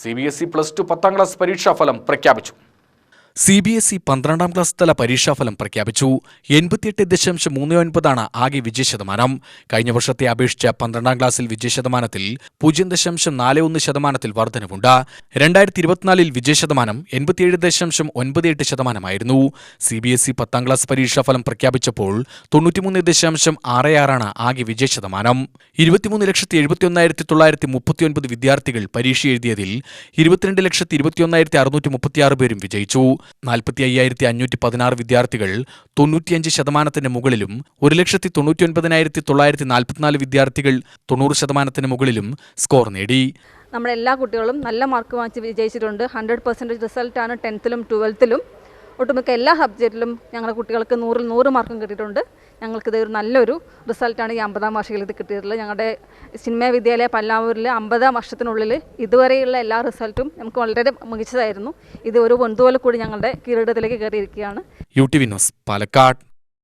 C B S E plus two പത്താം class പരീക്ഷാഫലം പ്രഖ്യാപിച്ചു. സി ബി എസ് ഇ പന്ത്രണ്ടാം ക്ലാസ് തല പരീക്ഷാഫലം പ്രഖ്യാപിച്ചു. എൺപത്തിയെട്ട് ദശാംശം മൂന്ന് ഒൻപതാണ് ആകെ വിജയശതമാനം. കഴിഞ്ഞ വർഷത്തെ അപേക്ഷിച്ച പന്ത്രണ്ടാം ക്ലാസ്സിൽ വിജയശതമാനത്തിൽ പൂജ്യം ദശാംശം നാല് ഒന്ന് ശതമാനത്തിൽ വർധനവുണ്ട്. രണ്ടായിരത്തി ഇരുപത്തിനാലിൽ വിജയശതമാനം എൺപത്തിയേഴ് ദശാംശം ഒൻപത് എട്ട് ശതമാനമായിരുന്നു. സി ബി എസ് ഇ പത്താം ക്ലാസ് പരീക്ഷാഫലം പ്രഖ്യാപിച്ചപ്പോൾ തൊണ്ണൂറ്റിമൂന്ന് ദശാംശം ആറ് ആറാണ് ആകെ വിജയശതമാനം. ഇരുപത്തിമൂന്ന് ലക്ഷത്തി എഴുപത്തിയൊന്നായിരത്തി തൊള്ളായിരത്തി മുപ്പത്തിയൊൻപത് വിദ്യാർത്ഥികൾ പരീക്ഷ എഴുതിയതിൽ ഇരുപത്തിരണ്ട് ലക്ഷത്തി ഇരുപത്തിയൊന്നായിരത്തി അറുന്നൂറ്റി മുപ്പത്തിയാറ് പേരും വിജയിച്ചു. നാൽപ്പത്തി അയ്യായിരത്തി അഞ്ഞൂറ്റി പതിനാറ് വിദ്യാർത്ഥികൾ തൊണ്ണൂറ്റിയഞ്ച് ശതമാനത്തിന് മുകളിലും ഒരു ലക്ഷത്തി തൊണ്ണൂറ്റിയൊൻപതിനായിരത്തി തൊള്ളായിരത്തി നാൽപ്പത്തിനാല് വിദ്യാർത്ഥികൾ തൊണ്ണൂറ് ശതമാനത്തിന് മുകളിലും സ്കോർ നേടി. നമ്മുടെ എല്ലാ കുട്ടികളും നല്ല മാർക്ക് വാങ്ങിച്ച് വിജയിച്ചിട്ടുണ്ട്. ഹൺഡ്രഡ് പെർസെന്റേജ് റിസൾട്ടാണ് ടെൻത്തിലും ട്വൽത്തിലും. ഒട്ടുമിക്ക എല്ലാ സബ്ജക്റ്റിലും ഞങ്ങളുടെ കുട്ടികൾക്ക് നൂറിൽ നൂറ് മാർക്കും കിട്ടിയിട്ടുണ്ട്. ഞങ്ങൾക്കിത് ഒരു നല്ലൊരു റിസൾട്ടാണ് ഈ അമ്പതാം വർഷത്തിൽ ഇത് കിട്ടിയിട്ടുള്ളത്. ഞങ്ങളുടെ സിനിമാ വിദ്യാലയ പല്ലാവൂരിൽ അമ്പതാം വർഷത്തിനുള്ളിൽ ഇതുവരെയുള്ള എല്ലാ റിസൾട്ടും നമുക്ക് വളരെ മികച്ചതായിരുന്നു. ഇത് ഒരു പൊന്തുപോലെ കൂടി ഞങ്ങളുടെ കിരീടത്തിലേക്ക് കയറിയിരിക്കുകയാണ്. യു ടി വിനോസ് പാലക്കാട്.